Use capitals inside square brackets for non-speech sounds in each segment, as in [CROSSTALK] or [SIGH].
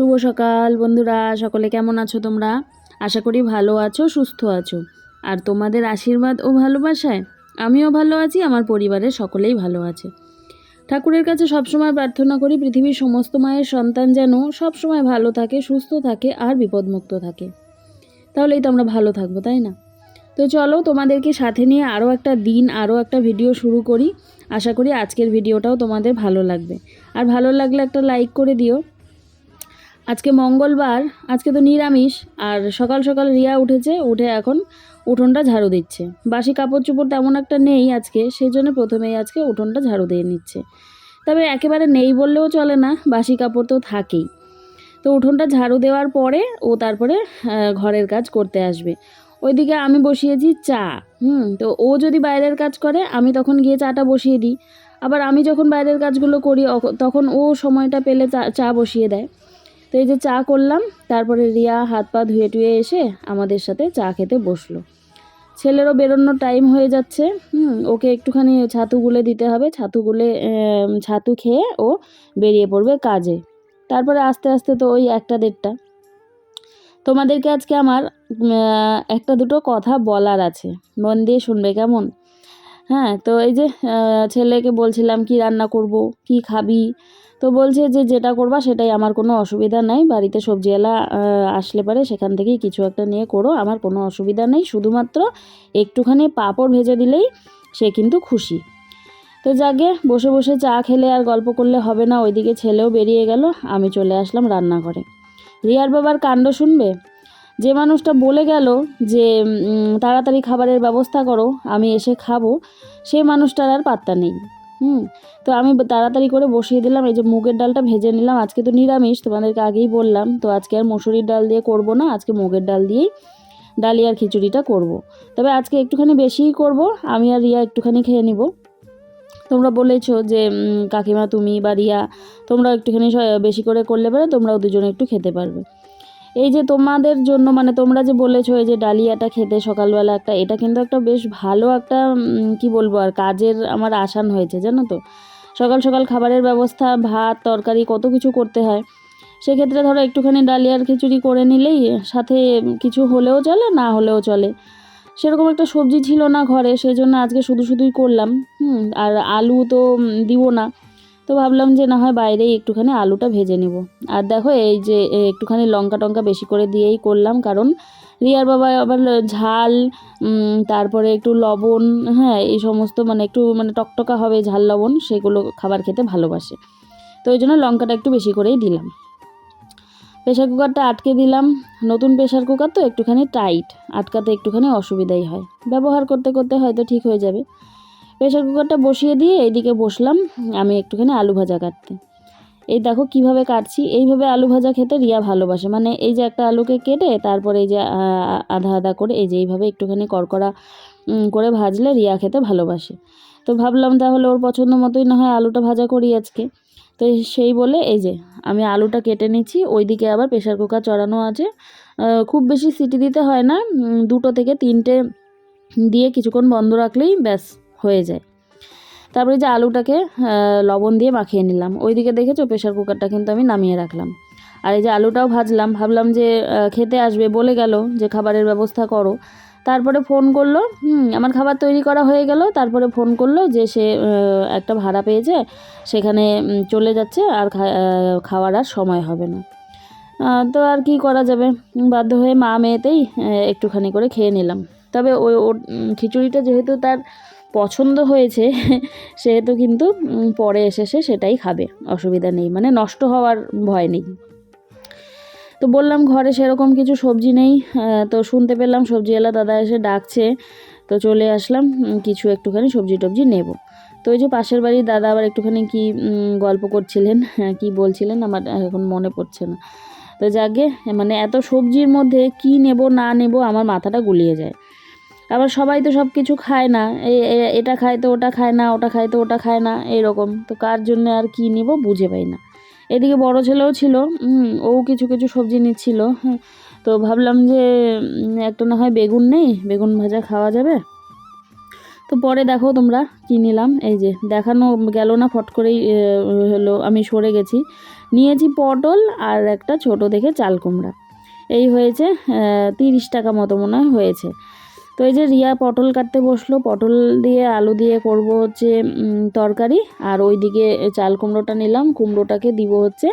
শুভ সকাল বন্ধুরা, সকলে কেমন আছো তোমরা? আশা করি ভালো আছো, সুস্থ আছো। আর তোমাদের আশীর্বাদ ও ভালোবাসায় আমিও ভালো আছি, আমার পরিবারের সকলেই ভালো আছে। ঠাকুরের কাছে সবসময় প্রার্থনা করি, পৃথিবীর সমস্ত মায়ের সন্তান যেন সবসময় ভালো থাকে, সুস্থ থাকে আর বিপদমুক্ত থাকে। তাহলেই তো আমরা ভালো থাকব, তাই না? তো চলো তোমাদেরকে সাথে নিয়ে আরও একটা দিন, আরও একটা ভিডিও শুরু করি। আশা করি আজকের ভিডিওটাও তোমাদের ভালো লাগবে। আর ভালো লাগলে একটা লাইক করে দিও। আজকে মঙ্গলবার, আজকে তো নিরামিষ, আর সকাল সকাল রিয়া উঠেছে, উঠে এখন উঠোনটা ঝাড়ু দিচ্ছে। বাসি কাপড় চোপড় তেমন একটা নেই আজকে সেই জন্য প্রথমেই আজকে উঠোনটা ঝাড়ু দিয়ে নিচ্ছে। তবে একেবারে নেই বললেও চলে না, বাসি কাপড় তো থাকেই। তো উঠোনটা ঝাড়ু দেওয়ার পরে ও তারপরে ঘরের কাজ করতে আসবে। ওইদিকে আমি বসিয়েছি চা, হুম, তো ও যদি বাইরের কাজ করে, আমি তখন গিয়ে চাটা বসিয়ে দিই। আবার আমি যখন বাইরের কাজগুলো করি তখন ও সময়টা পেলে চা চা বসিয়ে দেয়। তো এই যে চা করলাম, তারপরে রিয়া হাত পা ধুয়ে টুয়ে এসে আমাদের সাথে চা খেতে বসল। ছেলেরও বেরোনোর টাইম হয়ে যাচ্ছে ওকে একটুখানি ছাতু গুলে দিতে হবে ছাতু গুলে ছাতু খেয়ে ও বেরিয়ে পড়বে কাজে। তারপরে আস্তে আস্তে তো ওই একটা দেড়টা। তোমাদেরকে আজকে আমার একটা দুটো কথা বলার আছে। মন দিয়ে শুনবে কেমন? হ্যাঁ তো এই যে ছেলেকে বলছিলাম কি রান্না করব, কি খাবি তো বলছে যে যেটা করবা সেটাই, আমার কোনো অসুবিধা নাই। বাড়িতে সবজিওয়ালা আসলে পারে, সেখান থেকেই কিছু একটা নিয়ে করো, আমার কোনো অসুবিধা নেই। শুধুমাত্র একটুখানি পাঁপড় ভেজে দিলেই সে কিন্তু খুশি। তো যাকে বসে বসে চা খেলে আর গল্প করলে হবে না, ওইদিকে ছেলেও বেরিয়ে গেল, আমি চলে আসলাম রান্নাঘরে। রিয়ার বাবার কাণ্ড শুনবে? যে মানুষটা বলে গেল যে তাড়াতাড়ি খাবারের ব্যবস্থা করো, আমি এসে খাব সেই মানুষটার আর পাত্তা নেই। হুম, তো আমি তাড়াতাড়ি করে বসিয়ে দিলাম। এই যে মুগের ডালটা ভেজে নিলাম। আজকে তো নিরামিষ, তোমাদেরকে আগেই বললাম। তো আজকে আর মুসুরির ডাল দিয়ে করব না, আজকে মুগের ডাল দিয়েই ডালিয়ার খিচুড়িটা করব। তবে আজকে একটুখানি বেশিই করব, আমি আর রিয়া একটুখানি খেয়ে নিব। তোমরা বলেছ যে কাকিমা, তুমি বা রিয়া তোমরা একটুখানি বেশি করে করলে পারে, তোমরাও দুজনে একটু খেতে পারবে। এই যে তোমাদের জন্য মানে তোমরা যে বলেছ এই যে ডালিয়াটা খেতে সকালবেলা একটা, এটা কিন্তু একটা বেশ ভালো একটা কি বলব আর, কাজের আমার আসান হয়েছে, জানো তো? সকাল সকাল খাবারের ব্যবস্থা, ভাত, তরকারি, কত কিছু করতে হয়। সেক্ষেত্রে ধরো একটুখানি ডালিয়ার খিচুড়ি করে নিলেই, সাথে কিছু হলেও চলে, না হলেও চলে। সেরকম একটা সবজি ছিল না ঘরে সেই জন্য আজকে শুধু শুধুই করলাম, হুম, আর আলু তো দিব না। তো ভাবলাম যে না হয় বাইরেই একটুখানি আলুটা ভেজে নিব। আর দেখো এই যে একটুখানি লঙ্কা টঙ্কা বেশি করে দিয়েই করলাম, কারণ রিয়ার বাবা আবার ঝাল তারপরে একটু লবণ হ্যাঁ এই সমস্ত মানে একটু মানে টকটকা হবে ঝাল, লবণ, সেগুলো খাবার খেতে ভালোবাসে। তো ওই জন্য লঙ্কাটা একটু বেশি করেই দিলাম। প্রেশার কুকারটা আটকে দিলাম। নতুন প্রেশার কুকার তো একটুখানি টাইট, আটকাতে একটুখানি অসুবিধাই হয়। ব্যবহার করতে করতে হয়তো ঠিক হয়ে যাবে। প্রেশার কুকারটা বসিয়ে দিয়ে এইদিকে বসলাম আমি একটুখানি আলু ভাজা কাটতে। এই দেখো কীভাবে কাটছি, এইভাবে আলু ভাজা খেতে রিয়া ভালোবাসে। মানে এই যে একটা আলুকে কেটে তারপরে এই যে আধা আধা করে এই যে এইভাবে একটুখানি কড়কড়া করে ভাজলে রিয়া খেতে ভালোবাসে। তো ভাবলাম তাহলে ওর পছন্দ মতোই না হয় আলুটা ভাজা করি আজকে। তো সেই বলে এই যে আমি আলুটা কেটে নিচ্ছি, ওইদিকে আবার প্রেশার কুকার চড়ানো আছে। খুব বেশি সিটি দিতে হয় না দুটো থেকে তিনটে দিয়ে কিছুক্ষণ বন্ধ রাখলেই ব্যাস। হয়ে যায়। তারপরে যে আলুটাকে লবণ দিয়ে মাখিয়ে নিলাম। ওইদিকে দেখেছ প্রেশার কুকারটা কিন্তু আমি নামিয়ে রাখলাম। আর এই যে আলুটাও ভাজলাম, ভাবলাম যে খেতে আসবে বলে গেল যে খাবারের ব্যবস্থা করো। তারপরে ফোন করল, হুম, আমার খাবার তৈরি করা হয়ে গেল। তারপরে ফোন করল যে সে একটা ভাড়া পেয়েছে, সেখানে চলে যাচ্ছে আর খাওয়ার আর সময় হবে না। তো আর কি করা যাবে? বাধ্য হয়ে মা মেয়েতেই একটুখানি করে খেয়ে নিলাম। তবে ওই খিচুড়িটা যেহেতু তার পছন্দ হয়েছে সেহেতু কিন্তু পরে এসে সে সেটাই খাবে, অসুবিধা নেই মানে নষ্ট হওয়ার ভয় নেই। তো বললাম ঘরে সেরকম কিছু সবজি নেই তো শুনতে পেলাম সবজিওয়ালা দাদা এসে ডাকছে, তো চলে আসলাম কিছু একটুখানি সবজি টবজি নেব। তো ওই যে পাশের বাড়ির দাদা আবার একটুখানি কি গল্প করছিলেন, [LAUGHS] কি বলছিলেন আমার এখন মনে পড়ছে না। তো যাকে মানে এত সবজির মধ্যে কি নেব না নেব আমার মাথাটা গুলিয়ে যায়। আবার সবাই তো সব কিছু খায় না। এটা খায় তো ওটা খায় না, ওটা খায় তো ওটা খায় না এরকম তো কার জন্য আর কি নিব বুঝে পাই না। এদিকে বড় ছেলেও ছিল ও কিছু কিছু সবজি নিচ্ছিল তো ভাবলাম যে একটা না হয় বেগুন নেই, বেগুন ভাজা খাওয়া যাবে। তো পরে দেখো তোমরা কী নিলাম, এই যে দেখানো গেল না, ফট করেই হলো, আমি সরে গেছি। নিয়েছি পটল আর একটা ছোট দেখে চাল কুমড়া। এই হয়েছে তিরিশ টাকা মতো মনে হয় হয়েছে। তো এই যে রিয়া পটল কাটতে বসল, পটল দিয়ে আলু দিয়ে করব হচ্ছে তরকারি, আর ওইদিকে চাল কুমড়োটা নিলাম, কুমড়োটাকে দিব হচ্ছে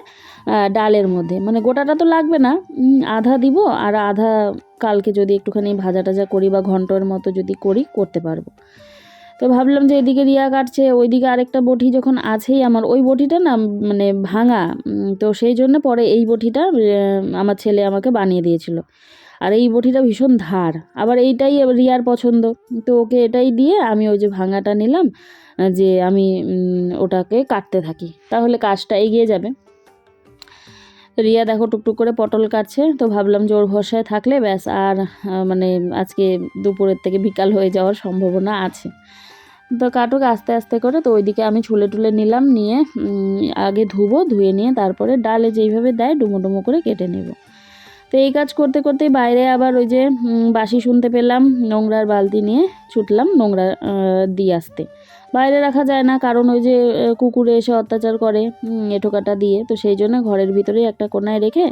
ডালের মধ্যে। মানে গোটাটা তো লাগবে না আধা দিব, আর আধা কালকে যদি একটুখানি ভাজা টাজা করি বা ঘন্টর মতো যদি করি, করতে পারব। তো ভাবলাম যে এদিকে রিয়া কাটছে, ওইদিকে আরেকটা বটি যখন আছেই, আমার ওই বটিটা না মানে ভাঙা তো সেই জন্য পরে এই বটিটা আমার ছেলে আমাকে বানিয়ে দিয়েছিল। আর এই বটিটা ভীষণ ধার। আবার এইটাই রিয়ার পছন্দ। তো ওকে এটাই দিয়ে আমি ওই যে ভাঙাটা নিলাম, যে আমি ওটাকে কাটতে থাকি। তাহলে কাজটা এগিয়ে যাবে। রিয়া দেখো টুকটুক করে পটল কাটছে, তো ভাবলাম যে ওর ভরসায় থাকলে ব্যাস আর মানে আজকে দুপুরের থেকে বিকাল হয়ে যাওয়ার সম্ভাবনা আছে। তো কাটুক আস্তে আস্তে করে, তো ওইদিকে আমি ছুলে টুলে নিলাম, নিয়ে আগে ধুবো, ধুয়ে নিয়ে তারপরে ডালে যেইভাবে দেয় ডুমো ডুমো করে কেটে নেব। তো এই কাজ করতে করতেই বাইরে আবার ওই যে বাসি শুনতে পেলাম, নোংরার বালতি নিয়ে ছুটলাম নোংরা দিয়ে আসতে। বাইরে রাখা যায় না, কারণ ওই যে কুকুরে এসে অত্যাচার করে এঁঠোকাটা দিয়ে। তো সেই জন্য ঘরের ভিতরেই একটা কোনায় রেখে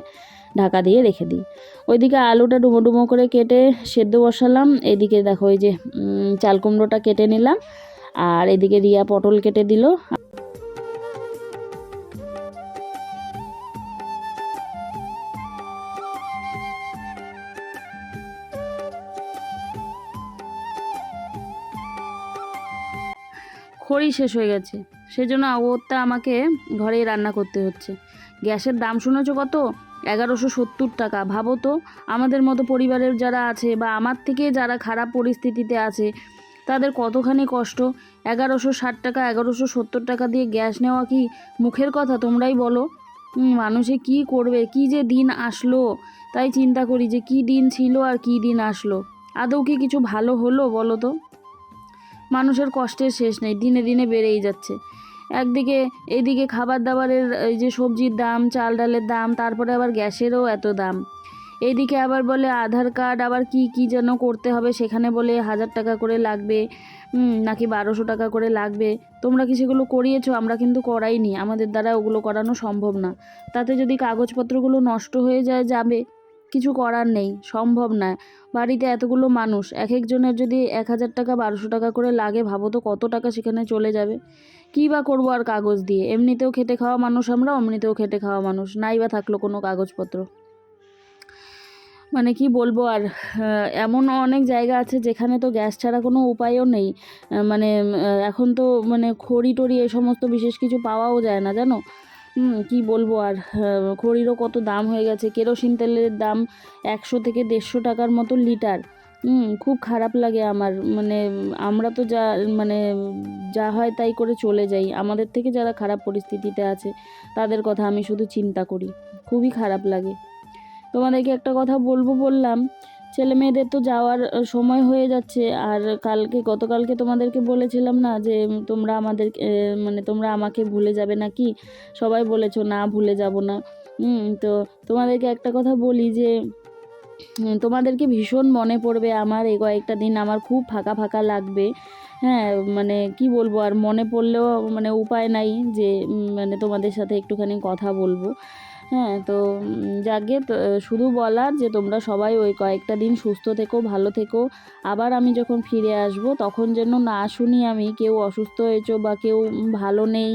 ঢাকা দিয়ে রেখে দিই। ওইদিকে আলুটা ডুমো ডুমো করে কেটে সেদ্ধ বসালাম। এদিকে দেখো ওই যে চাল কুমড়োটা কেটে নিলাম। আর এদিকে রিয়া পটল কেটে দিল। খড়ি শেষ হয়ে গেছে। সেজন্য ওরটা আমাকে ঘরেই রান্না করতে হচ্ছে। গ্যাসের দাম শুনেছো কত? এগারোশো সত্তর টাকা। ভাবো তো, আমাদের মতো পরিবারের যারা আছে বা আমার থেকে যারা খারাপ পরিস্থিতিতে আছে, তাদের কতখানি কষ্ট? এগারোশো ষাট টাকা, এগারোশো সত্তর টাকা দিয়ে গ্যাস নেওয়া কি মুখের কথা? তোমরাই বলো। মানুষে কি করবে? কি যে দিন আসলো? তাই চিন্তা করি যে কি দিন ছিল আর কি দিন আসলো। আদৌ কি কিছু ভালো হলো বলো তো? মানুষের কষ্টের শেষ নেই, দিনে দিনে বেড়েই যাচ্ছে। একদিকে, এদিকে খাবার দাবারের এই যে সবজির দাম, চাল ডালের দাম, তারপরে আবার গ্যাসেরও এত দাম। এইদিকে আবার বলে আধার কার্ড, আবার কি কি যেন করতে হবে, সেখানে বলে হাজার টাকা করে লাগবে নাকি বারোশো টাকা করে লাগবে। তোমরা কি সেগুলো করিয়েছো? আমরা কিন্তু করাইনি। আমাদের দ্বারা ওগুলো করানো সম্ভব না। তাতে যদি কাগজপত্রগুলো নষ্ট হয়ে যায়, যাবে। কিছু করার নেই, সম্ভব না। বাড়িতে এতগুলো মানুষ, এক একজনের যদি এক হাজার টাকা, বারোশো টাকা করে লাগে, ভাবো তো কত টাকা সেখানে চলে যাবে। কী বা করব আর কাগজ দিয়ে? এমনিতেও খেটে খাওয়া মানুষ আমরা অমনিতেও খেটে খাওয়া মানুষ। নাই বা থাকল কোনো কাগজপত্র। মানে কি বলব আর এমন অনেক জায়গা আছে যেখানে তো গ্যাস ছাড়া কোনো উপায়ও নেই। মানে এখন তো মানে খড়ি টড়ি এই সমস্ত বিশেষ কিছু পাওয়াও যায় না, জানো? কী বলব আর খড়িরও কত দাম হয়ে গেছে। কেরোসিন তেলের দাম একশো থেকে দেড়শো টাকার মতো লিটার। খুব খারাপ লাগে আমার। মানে আমরা তো যা মানে যা হয় তাই করে চলে যাই। আমাদের থেকে যারা খারাপ পরিস্থিতিতে আছে, তাদের কথা আমি শুধু চিন্তা করি। খুবই খারাপ লাগে। তোমাদেরকে একটা কথা বলব বললাম ছেলে মেয়েদের তো যাওয়ার সময় হয়ে যাচ্ছে। আর কালকে, গতকালকে তোমাদেরকে বলেছিলাম না যে তোমরা আমাদের মানে তোমরা আমাকে ভুলে যাবে না কি সবাই বলেছ, না, ভুলে যাব না। তো তোমাদেরকে একটা কথা বলি যে তোমাদেরকে ভীষণ মনে পড়বে আমার এই কয়েকটা দিন। আমার খুব ফাঁকা ফাঁকা লাগবে। হ্যাঁ মানে কি বলব, আর মনে পড়লেও মানে উপায় নাই যে মানে তোমাদের সাথে একটুখানি কথা বলব। হ্যাঁ তো তো, শুধু বলার যে তোমরা সবাই ওই কয়েকটা দিন সুস্থ থেকো ভালো থেকো। আবার আমি যখন ফিরে আসব তখন যেন না শুনি আমি কেউ অসুস্থ হয়েছো বা কেউ ভালো নেই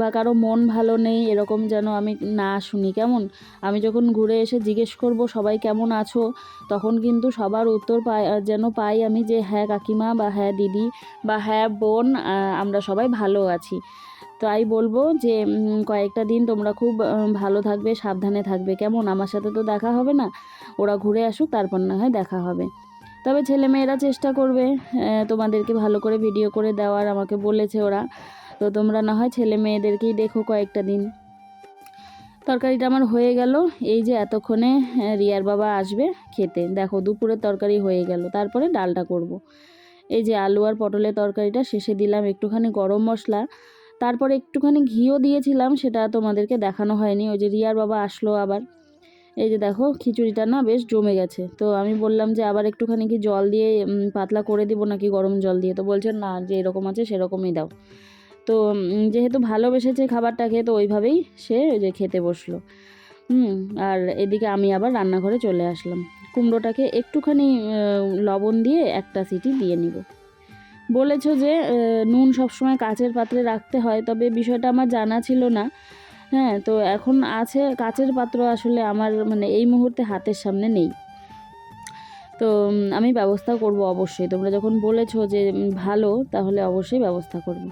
বা কারও মন ভালো নেই এরকম যেন আমি না শুনি। কেমন? আমি যখন ঘুরে এসে জিজ্ঞেস করব সবাই কেমন আছো? তখন কিন্তু সবার উত্তর পাই যেন পাই আমি যে হ্যাঁ কাকিমা বা হ্যাঁ দিদি বা হ্যাঁ বোন আমরা সবাই ভালো আছি। তাই বলব যে কয়েকটা দিন তোমরা খুব ভালো থাকবে, সাবধানে থাকবে। কেমন? আমার সাথে তো দেখা হবে না। ওরা ঘুরে আসুক, তারপর না হয় দেখা হবে। তবে ছেলেমেয়েরা চেষ্টা করবে তোমাদেরকে ভালো করে ভিডিও করে দেওয়ার। আমাকে বলেছে ওরা। তো তোমরা না হয় ছেলে মেয়েদেরকেই দেখো কয়েকটা দিন। তরকারিটা আমার হয়ে গেল। এই যে এতক্ষণে রিয়ার বাবা আসবে খেতে। দেখো, দুপুরের তরকারি হয়ে গেল। তারপরে ডালটা করব। এই যে আলু আর পটলের তরকারিটা শেষে দিলাম। একটুখানি গরম মশলা। তারপরে একটুখানি ঘিও দিয়েছিলাম, সেটা তোমাদেরকে দেখানো হয়নি। ওই যে রিয়ার বাবা আসলো আবার। এই যে দেখো, খিচুড়িটা না বেশ জমে গেছে। তো আমি বললাম যে আবার একটুখানি কি জল দিয়ে পাতলা করে দিব নাকি গরম জল দিয়ে? তো বলছে, না, যে এরকম আছে সেরকমই দাও। তো যেহেতু ভালোবেসেছে খাবারটাকে, তো ওইভাবেই সে যে খেতে বসল। হুম, আর এদিকে আমি আবার রান্নাঘরে চলে আসলাম। কুমড়োটাকে একটুখানি লবণ দিয়ে একটা সিটি দিয়ে নিব। বলেছ যে নুন সবসময় কাচের পাত্রে রাখতে হয়, তবে বিষয়টা আমার জানা ছিল না। হ্যাঁ তো এখন আছে, কাচের পাত্র আসলে আমার মানে এই মুহূর্তে হাতের সামনে নেই। তো আমি ব্যবস্থা করব অবশ্যই। তোমরা যখন বলেছ যে ভালো, তাহলে অবশ্যই ব্যবস্থা করব।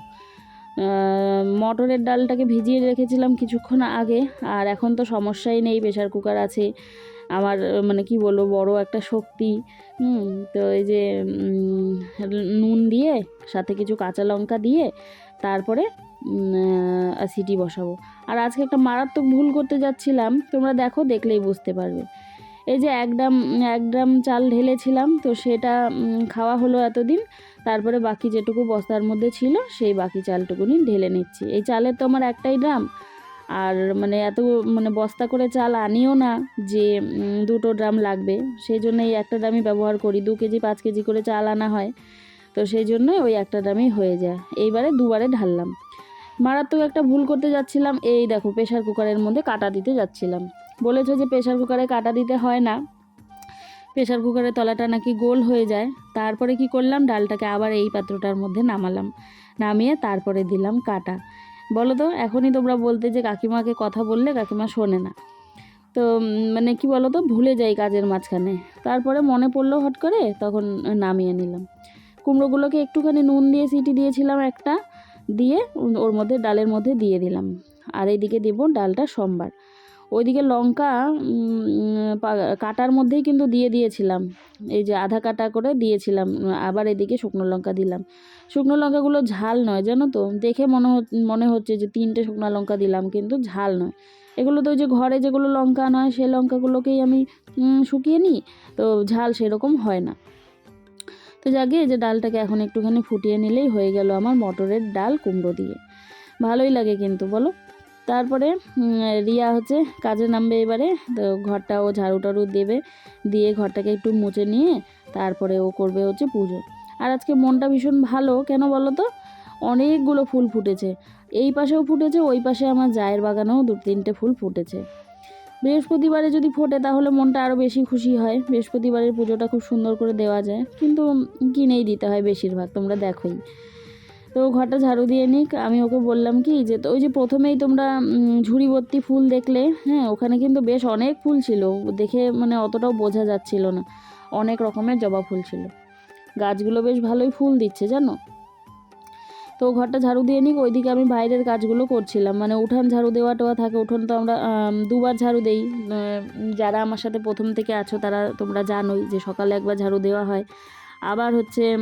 মটরের ডালটাকে ভিজিয়ে রেখেছিলাম কিছুক্ষণ আগে, আর এখন তো সমস্যাই নেই প্রেশার কুকার আছে। আমার মানে কি বলব, বড় একটা শক্তি, হুম, তো এই যে নুন দিয়ে, সাথে কিছু কাঁচা লঙ্কা দিয়ে, তারপরে সিটি বসাবো। আর আজকে একটা মারাত্মক ভুল করতে যাচ্ছিলাম, তোমরা দেখো, দেখলেই বুঝতে পারবে। এই যে এক ড্রাম এক ড্রাম চাল ঢেলেছিলাম, তো সেটা খাওয়া হলো এতদিন, তারপরে বাকি যেটুকু বস্তার মধ্যে ছিল, সেই বাকি চালটুকুনি ঢেলে নিচ্ছি। এই চালের তো আমার একটাই ড্রাম আর মানে এত মানে বস্তা করে চাল আনিও না যে দুটো ড্রাম লাগবে। সেই জন্য এই একটা ড্রামই ব্যবহার করি। দু কেজি, পাঁচ কেজি করে চাল আনা হয়। তো সেই জন্য ওই একটা ড্রামই হয়ে যায়। এইবারে দুবারে ঢাললাম। মারাত্মক একটা ভুল করতে যাচ্ছিলাম। এই দেখো প্রেশার কুকারের মধ্যে কাটা দিতে যাচ্ছিলাম। বলেছ যে প্রেশার কুকারে কাটা দিতে হয় না। প্রেশার কুকারের তলাটা নাকি গোল হয়ে যায়। তারপরে কি করলাম? ডালটাকে আবার এই পাত্রটার মধ্যে নামালাম। নামিয়ে তারপরে দিলাম কাটা। বলো তো, এখনই তোমরা বলতে যে কাকিমাকে কথা বললে কাকিমা শোনে না। তো মানে কি বলো তো, ভুলে যাই কাজের মাঝখানে। তারপরে মনে পড়ল হট করে, তখন নামিয়ে নিলাম। কুমড়োগুলোকে একটুখানি নুন দিয়ে, সিটি দিয়েছিলাম একটা, দিয়ে ওর মধ্যে, ডালের মধ্যে দিয়ে দিলাম। আর এইদিকে দেবো ডালটা সোমবার। ওইদিকে লঙ্কা কাটার মধ্যেই কিন্তু দিয়ে দিয়েছিলাম। এই যে আধা কাটা করে দিয়েছিলাম, আবার এদিকে শুকনো লঙ্কা দিলাম। শুকনো লঙ্কাগুলো ঝাল নয়, জানো তো? দেখে মনে মনে হচ্ছে যে তিনটে শুকনো লঙ্কা দিলাম, কিন্তু ঝাল নয়। এগুলো তো ওই যে ঘরে যেগুলো লঙ্কা নয় সেই লঙ্কাগুলোকেই আমি শুকিয়ে নিই, তো ঝাল সেরকম হয় না। তো এই যে ডালটাকে এখন একটুখানি ফুটিয়ে নিলেই হয়ে গেল আমার মটরের ডাল কুমড়ো দিয়ে। ভালোই লাগে কিন্তু, বলো? তারপরে রিয়া হচ্ছে কাজে নামবে এবারে। তো ঘরটা ও ঝাড়ু টাড়ু দেবে, দিয়ে ঘরটাকে একটু মুছে নিয়ে তারপরে ও করবে হচ্ছে পুজো। আর আজকে মনটা ভীষণ ভালো, কেন বলো তো? অনেকগুলো ফুল ফুটেছে। এই পাশেও ফুটেছে, ওই পাশে আমার জায়ের বাগানেও দু, তিনটে ফুল ফুটেছে। বৃহস্পতিবারে যদি ফোটে, তাহলে মনটা আরও বেশি খুশি হয়। বৃহস্পতিবারের পুজোটা খুব সুন্দর করে দেওয়া যায়। কিন্তু কিনেই দিতে হয় বেশিরভাগ, তোমরা দেখোই। তো ঘরটা ঝাড়ু দিয়ে নিক। আমি ওকে বললাম কি যে, তো ওই যে প্রথমেই তোমরা ঝুড়ি ফুল দেখলে হ্যাঁ ওখানে কিন্তু বেশ অনেক ফুল ছিল। দেখে মানে অতটাও বোঝা যাচ্ছিল না। অনেক রকমের জবা ফুল ছিল। গাছগুলো বেশ ভালোই ফুল দিচ্ছে, জানো? তো ঘরটা ঝাড়ু দিয়ে নিক। ওইদিকে আমি বাইরের কাজগুলো করছিলাম। মানে উঠান ঝাড়ু দেওয়া টোয়া থাকে, উঠোন তো আমরা দুবার ঝাড়ু দেই। যারা আমার সাথে প্রথম থেকে আছো, তারা তোমরা জানোই যে সকালে একবার ঝাড়ু দেওয়া হয়। আবার হচ্ছে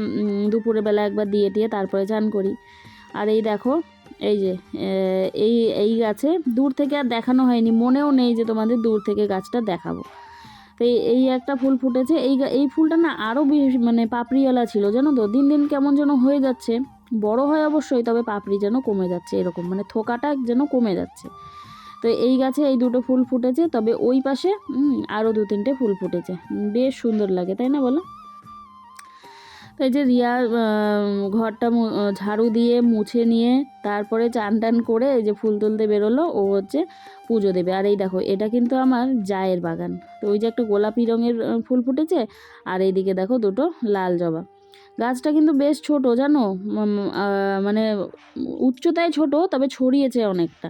দুপুরে বেলা একবার দিয়ে টিয়ে তারপরে চান করি। আর এই দেখো, এই যে এই এই গাছে দূর থেকে আর দেখানো হয়নি, মনেও নেই যে তোমাদের দূর থেকে গাছটা দেখাবো। তো এই- একটা ফুল ফুটেছে, এই এই ফুলটা না আরও বেশ মানে পাপড়িওয়ালা ছিল, জানো তো? দিন দিন কেমন যেন হয়ে যাচ্ছে, বড় হয় অবশ্যই, তবে পাপড়ি যেন কমে যাচ্ছে এরকম মানে থোকাটা যেন কমে যাচ্ছে। তো এই গাছে এই দুটো ফুল ফুটেছে, তবে ওই পাশে আরও দু তিনটে ফুল ফুটেছে বেশ সুন্দর লাগে, তাই না বলো? তো এই যে রিয়া ঘরটা ঝাড়ু দিয়ে মুছে নিয়ে তারপরে চান টান করে এই যে ফুল তুলতে বেরোলো, ও হচ্ছে পুজো দেবে। আর এই দেখো, এটা কিন্তু আমার জায়ের বাগান। তো ওই যে একটা গোলাপি রঙের ফুল ফুটেছে, আর এইদিকে দেখো দুটো লাল জবা। গাছটা কিন্তু বেশ ছোট, জানো? মানে উচ্চতায় ছোট, তবে ছড়িয়েছে অনেকটা।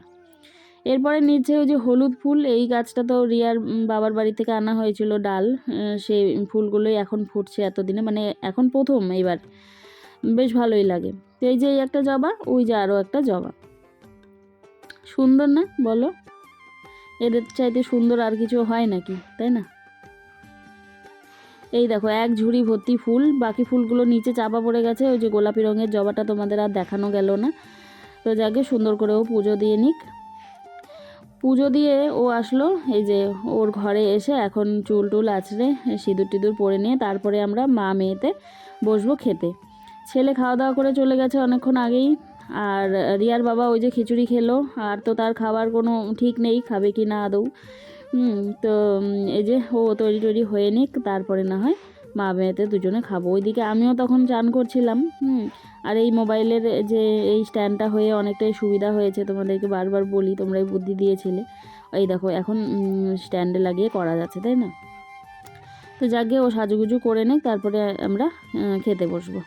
এরপরে নিচে ওই যে হলুদ ফুল, এই গাছটা তো রিয়ার বাবার বাড়ি থেকে আনা হয়েছিল ডাল। সেই ফুলগুলোই এখন ফুটছে এতদিনে মানে এখন প্রথম এইবার বেশ ভালোই লাগে। তো এই যে এই একটা জবা, ওই যে আরও একটা জবা। সুন্দর না? বলো। এদের চাইতে সুন্দর আর কিছু হয় নাকি, তাই না? এই দেখো, এক ঝুড়ি ভর্তি ফুল। বাকি ফুলগুলো নিচে চাপা পড়ে গেছে। ওই যে গোলাপি রঙের জবাটা তোমাদের আর দেখানো গেল না। তো যাকে সুন্দর করে ও পুজো দিয়ে নিক। পুজো দিয়ে ও আসলো, এই যে ওর ঘরে এসে এখন চুল টুল আছড়ে সিঁদুর টিঁদুর পরে নিয়ে তারপরে আমরা মা মেয়েতে বসবো খেতে। ছেলে খাওয়া দাওয়া করে চলে গেছে অনেকক্ষণ আগেই। আর রিয়ার বাবা ওই যে খিচুড়ি খেলো, আর তো তার খাবার কোনো ঠিক নেই, খাবে কি না আদৌ। তো এই যে ও তৈরি টৈরি হয়ে নিক, তারপরে না হয় মা মেয়েতে দুজনে খাব। ওইদিকে আমিও তখন চান করছিলাম, হুম আর এই মোবাইলের যে এই স্ট্যান্ডটা হয়ে অনেকটাই সুবিধা হয়েছে, তোমাদেরকে বারবার বলি, তোমরাই বুদ্ধি দিয়েছিলে। এই দেখো, এখন স্ট্যান্ডে লাগিয়ে করা যাচ্ছে, তাই না? তো যাকে ও সাজুগুজু করে নিক, তারপরে আমরা খেতে বসবো।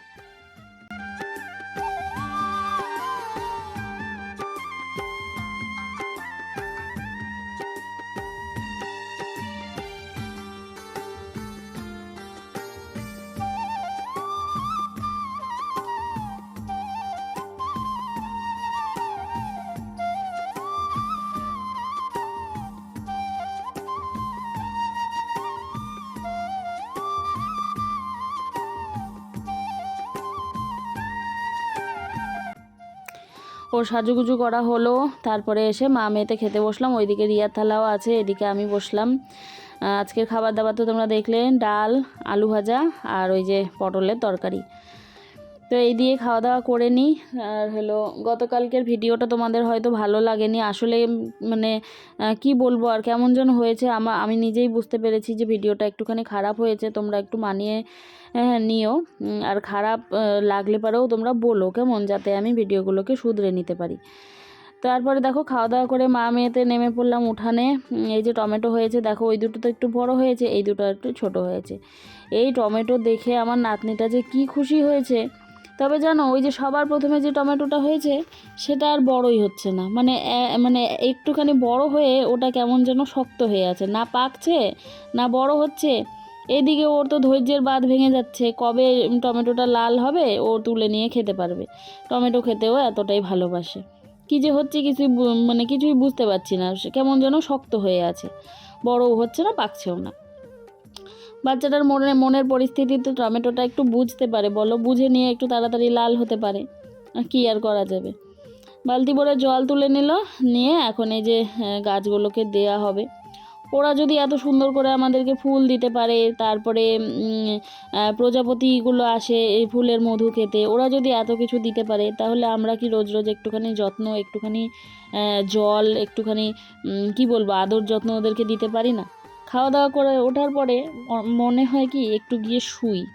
ওর সাজুগুজু করা হলো। তারপরে এসে মা মেয়েতে খেতে বসলাম। ওইদিকে রিয়ার থালাও আছে, এদিকে আমি বসলাম। আজকের খাবার দাবার তো তোমরা দেখলে, ডাল, আলু ভাজা আর ওই যে পটলের তরকারি। তো এই দিয়ে খাওয়া দাওয়া করে নিই। আর হলো, গতকালকের ভিডিওটা তোমাদের হয়তো ভালো লাগেনি। আসলে মানে কি বলব আর কেমন যেন হয়েছে, আমা, আমি নিজেই বুঝতে পেরেছি যে ভিডিওটা একটুখানি খারাপ হয়েছে। তোমরা একটু মানিয়ে হ্যাঁ নিও। আর খারাপ লাগলে পরেও তোমরা বলো কেমন, যাতে আমি ভিডিওগুলোকে শুধরে নিতে পারি। তারপরে দেখো খাওয়া দাওয়া করে মা মেয়েতে নেমে পড়লাম উঠানে। এই যে টমেটো হয়েছে, দেখো, ওই দুটো তো একটু বড় হয়েছে, এই দুটো একটু ছোট হয়েছে। এই টমেটো দেখে আমার নাতনিটা যে কি খুশি হয়েছে তবে জানো, ওই যে সবার প্রথমে যে টমেটোটা হয়েছে, সেটা আর বড়ই হচ্ছে না। মানে মানে একটুখানি বড় হয়ে ওটা কেমন যেন শক্ত হয়ে আছে। না পাকছে, না বড় হচ্ছে। এদিকে ওর তো ধৈর্যের বাঁধ ভেঙে যাচ্ছে। কবে টমেটোটা লাল হবে, ও তুলে নিয়ে খেতে পারবে। টমেটো খেতেও এতটাই ভালোবাসে। কী যে হচ্ছে কিছুই মানে কিছুই বুঝতে পারছি না। কেমন যেন শক্ত হয়ে আছে। বড়ও হচ্ছে না, পাকছেও না। বাচ্চাটার মনে, মনের পরিস্থিতি তো টমেটোটা একটু বুঝতে পারে। বলো, বুঝে নিয়ে একটু তাড়াতাড়ি লাল হতে পারে। কী আর করা যাবে? বালতি ভরে জল তুলে নিল, নিয়ে এখন এই যে গাছগুলোকে দেয়া হবে। ওরা যদি এত সুন্দর করে আমাদেরকে ফুল দিতে পারে, তারপরে প্রজাপতিগুলো আসে এই ফুলের মধু খেতে, ওরা যদি এত কিছু দিতে পারে, তাহলে আমরা কি রোজ রোজ একটুখানি যত্ন, একটুখানি জল, একটুখানি কি বলব, আদর যত্ন ওদেরকে দিতে পারি না? খাওয়া দাওয়া করে ওঠার পরে মনে হয় কি একটু গিয়ে শুই।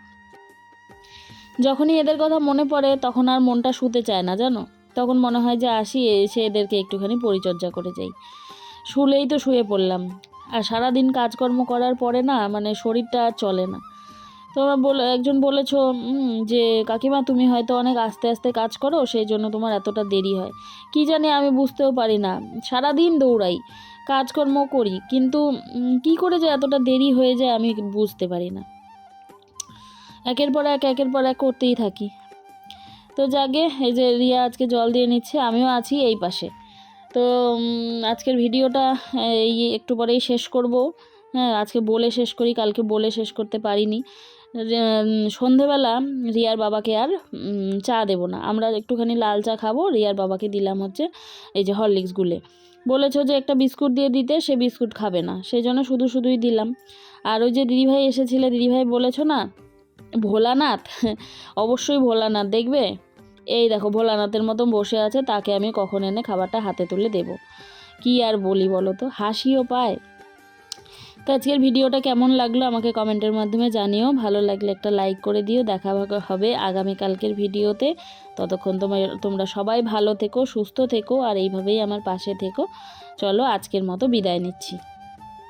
যখনই এদের কথা মনে পড়ে তখন আর মনটা শুতে চায় না, জানো? তখন মনে হয় যে আসি, এসে এদেরকে একটুখানি পরিচর্যা করে যাই। শুলেই তো শুয়ে পড়লাম। আর সারাদিন কাজকর্ম করার পরে না মানে শরীরটা আর চলে না। তোমরা বলে, একজন বলেছ যে কাকিমা, তুমি হয়তো অনেক আস্তে আস্তে কাজ করো, সেই জন্য তোমার এতটা দেরি হয়। কি জানি আমি বুঝতেও পারি না। সারাদিন দৌড়াই। কাজকর্ম করি, কিন্তু কি করে যে এতটা দেরি হয়ে যায় আমি বুঝতে পারি না। একের পর এক, একের পর এক করতেই থাকি। তো যাগে, এই যে রিয়া আজকে জল দিয়ে নিচ্ছে, আমিও আছি এই পাশে। তো আজকের ভিডিওটা, এই একটু পরেই শেষ করব। হ্যাঁ আজকে বলে শেষ করি, কালকে বলে শেষ করতে পারিনি। সন্ধেবেলা রিয়ার বাবাকে আর চা দেবো না। আমরা একটুখানি লাল চা খাব, রিয়ার বাবাকে দিলাম হচ্ছে এই যে হরলিক্স গুলে। বলেছ যে একটা বিস্কুট দিয়ে দিতে, সে বিস্কুট খাবে না। সেই জন্য শুধু শুধুই দিলাম। আর ওই যে দিদিভাই এসেছিলে, দিদিভাই বলেছ না, ভোলানাথ? [LAUGHS] অবশ্যই ভোলানাথ, দেখবে? এই দেখো, ভোলানাথের মতন বসে আছে, তাকে আমি কখন এনে খাবারটা হাতে তুলে দেব। কি আর বলি বলো তো? হাসিও পায়। তো আজকের ভিডিওটা কেমন লাগল আমাকে কমেন্টের মাধ্যমে জানিও। ভালো লাগলে একটা লাইক করে দিও। দেখা হবে আগামীকালকের ভিডিওতে। ততক্ষণ তোমার তোমরা সবাই ভালো থেকো, সুস্থ থেকো, আর এইভাবেই আমার পাশে থেকো। চলো আজকের মতো বিদায় নিচ্ছি।